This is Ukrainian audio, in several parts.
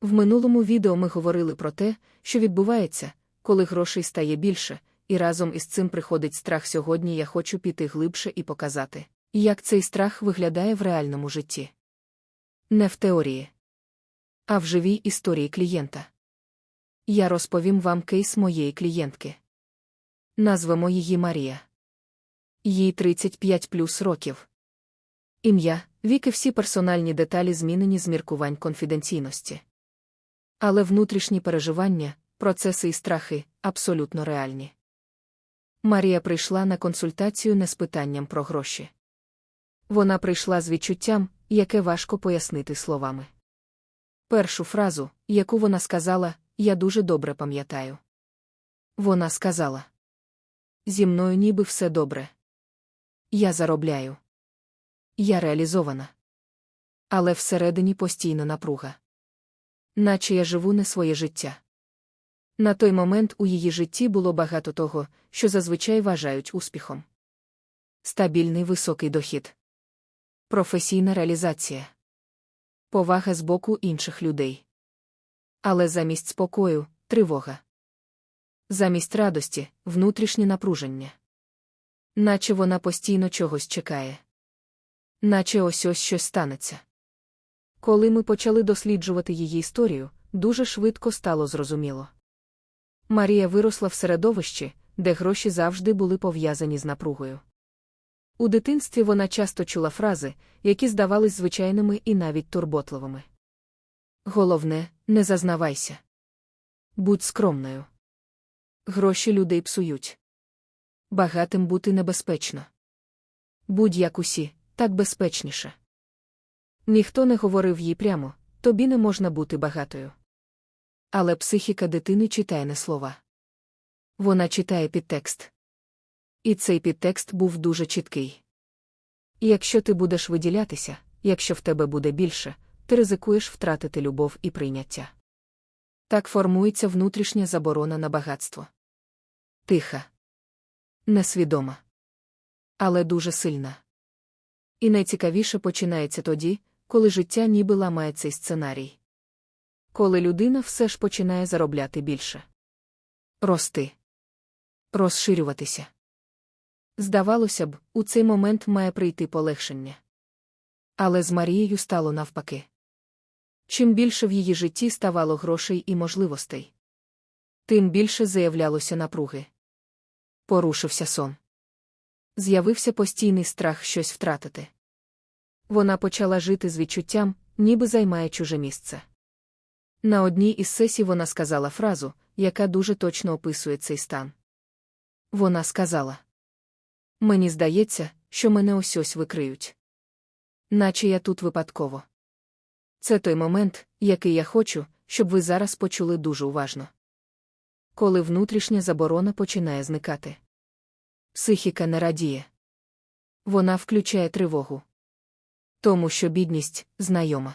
В минулому відео ми говорили про те, що відбувається, коли грошей стає більше, і разом із цим приходить страх сьогодні я хочу піти глибше і показати, як цей страх виглядає в реальному житті. Не в теорії, а в живій історії клієнта. Я розповім вам кейс моєї клієнтки. Назвемо її Марія. Їй 35 плюс років. Ім'я, вік і всі персональні деталі змінені з міркувань конфіденційності. Але внутрішні переживання, процеси і страхи абсолютно реальні. Марія прийшла на консультацію не з питанням про гроші. Вона прийшла з відчуттям, яке важко пояснити словами. Першу фразу, яку вона сказала, я дуже добре пам'ятаю. Вона сказала: Зі мною ніби все добре. Я заробляю. Я реалізована. Але всередині постійно напруга. Наче я живу не своє життя. На той момент у її житті було багато того, що зазвичай вважають успіхом. Стабільний високий дохід, професійна реалізація, повага з боку інших людей. Але замість спокою тривога. Замість радості внутрішнє напруження. Наче вона постійно чогось чекає. Наче ось ось щось станеться. Коли ми почали досліджувати її історію, дуже швидко стало зрозуміло. Марія виросла в середовищі, де гроші завжди були пов'язані з напругою. У дитинстві вона часто чула фрази, які здавались звичайними і навіть турботливими. Головне, не зазнавайся. Будь скромною. Гроші людей псують. Багатим бути небезпечно. Будь як усі, так безпечніше. Ніхто не говорив їй прямо тобі не можна бути багатою. Але психіка дитини читає не слова. Вона читає підтекст. І цей підтекст був дуже чіткий. Якщо ти будеш виділятися, якщо в тебе буде більше, ти ризикуєш втратити любов і прийняття. Так формується внутрішня заборона на багатство. Тиха, несвідома, але дуже сильна. І найцікавіше починається тоді, коли життя ніби ламає цей сценарій. Коли людина все ж починає заробляти більше. Рости. Розширюватися. Здавалося б, у цей момент має прийти полегшення. Але з Марією стало навпаки. Чим більше в її житті ставало грошей і можливостей, тим більше заявлялося напруги. Порушився сон. З'явився постійний страх щось втратити. Вона почала жити з відчуттям, ніби займає чуже місце. На одній із сесій вона сказала фразу, яка дуже точно описує цей стан. Вона сказала: Мені здається, що мене ось ось викриють. Наче я тут випадково. Це той момент, який я хочу, щоб ви зараз почули дуже уважно. Коли внутрішня заборона починає зникати. Психіка не радіє. Вона включає тривогу. Тому що бідність знайома.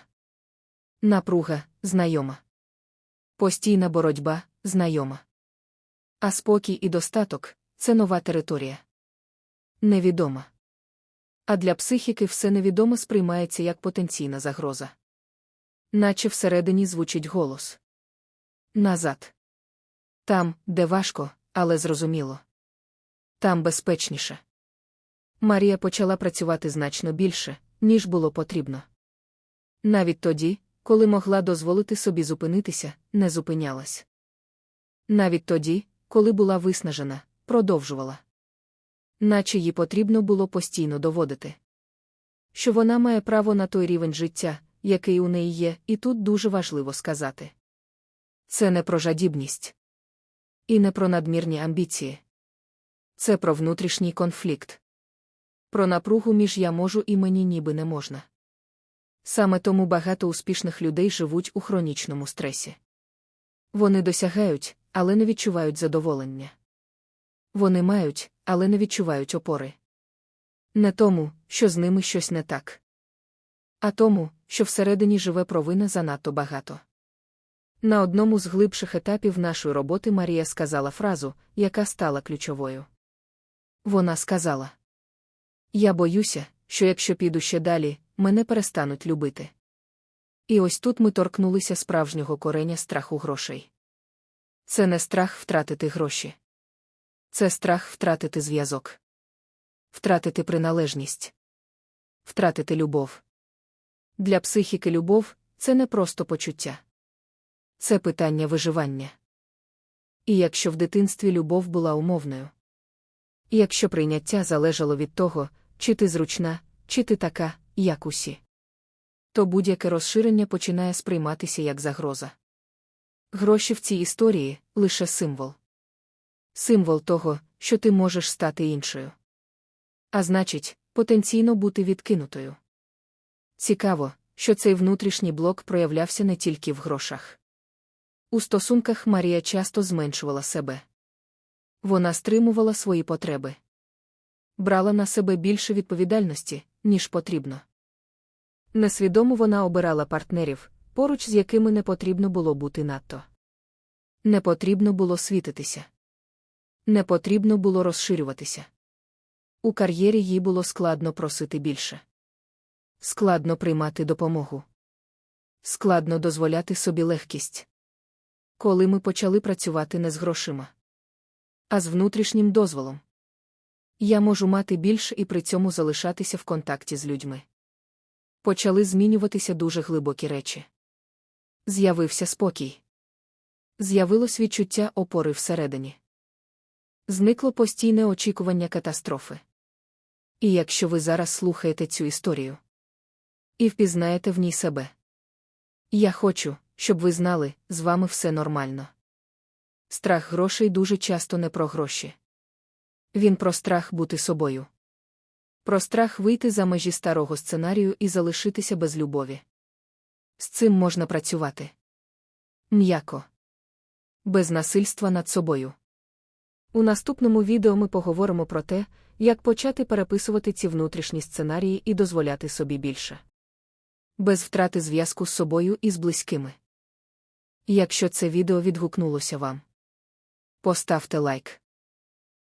Напруга знайома. Постійна боротьба знайома. А спокій і достаток це нова територія. Невідома. А для психіки все невідоме сприймається як потенційна загроза. Наче всередині звучить голос. Назад. Там, де важко, але зрозуміло. Там безпечніше. Марія почала працювати значно більше, ніж було потрібно. Навіть тоді, коли могла дозволити собі зупинитися, не зупинялась. Навіть тоді, коли була виснажена, продовжувала. Наче їй потрібно було постійно доводити, що вона має право на той рівень життя, який у неї є, і тут дуже важливо сказати. Це не про жадібність і не про надмірні амбіції. Це про внутрішній конфлікт. Про напругу між я можу і мені ніби не можна. Саме тому багато успішних людей живуть у хронічному стресі. Вони досягають, але не відчувають задоволення. Вони мають, але не відчувають опори. Не тому, що з ними щось не так, а тому, що всередині живе провина занадто багато. На одному з глибших етапів нашої роботи Марія сказала фразу, яка стала ключовою. Вона сказала: Я боюся, що якщо піду ще далі, мене перестануть любити. І ось тут ми торкнулися справжнього кореня страху грошей. Це не страх втратити гроші. Це страх втратити зв'язок, втратити приналежність, втратити любов. Для психіки любов це не просто почуття. Це питання виживання. І якщо в дитинстві любов була умовною, і якщо прийняття залежало від того, чи ти зручна, чи ти така, як усі, то будь-яке розширення починає сприйматися як загроза. Гроші в цій історії лише символ. Символ того, що ти можеш стати іншою. А значить, потенційно бути відкинутою. Цікаво, що цей внутрішній блок проявлявся не тільки в грошах. У стосунках Марія часто зменшувала себе. Вона стримувала свої потреби, брала на себе більше відповідальності, ніж потрібно. Несвідомо вона обирала партнерів, поруч з якими не потрібно було бути надто. Не потрібно було світитися. Не потрібно було розширюватися. У кар'єрі їй було складно просити більше. Складно приймати допомогу. Складно дозволяти собі легкість. Коли ми почали працювати не з грошима, а з внутрішнім дозволом. Я можу мати більше і при цьому залишатися в контакті з людьми. Почали змінюватися дуже глибокі речі. З'явився спокій. З'явилось відчуття опори всередині. Зникло постійне очікування катастрофи. І якщо ви зараз слухаєте цю історію і впізнаєте в ній себе, я хочу, щоб ви знали, з вами все нормально. Страх грошей дуже часто не про гроші. Він про страх бути собою. Про страх вийти за межі старого сценарію і залишитися без любові. З цим можна працювати. М'яко. Без насильства над собою. У наступному відео ми поговоримо про те, як почати переписувати ці внутрішні сценарії і дозволяти собі більше. Без втрати зв'язку з собою і з близькими. Якщо це відео відгукнулося вам, поставте лайк.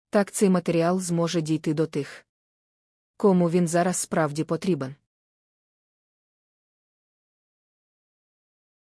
Так цей матеріал зможе дійти до тих, кому він зараз справді потрібен.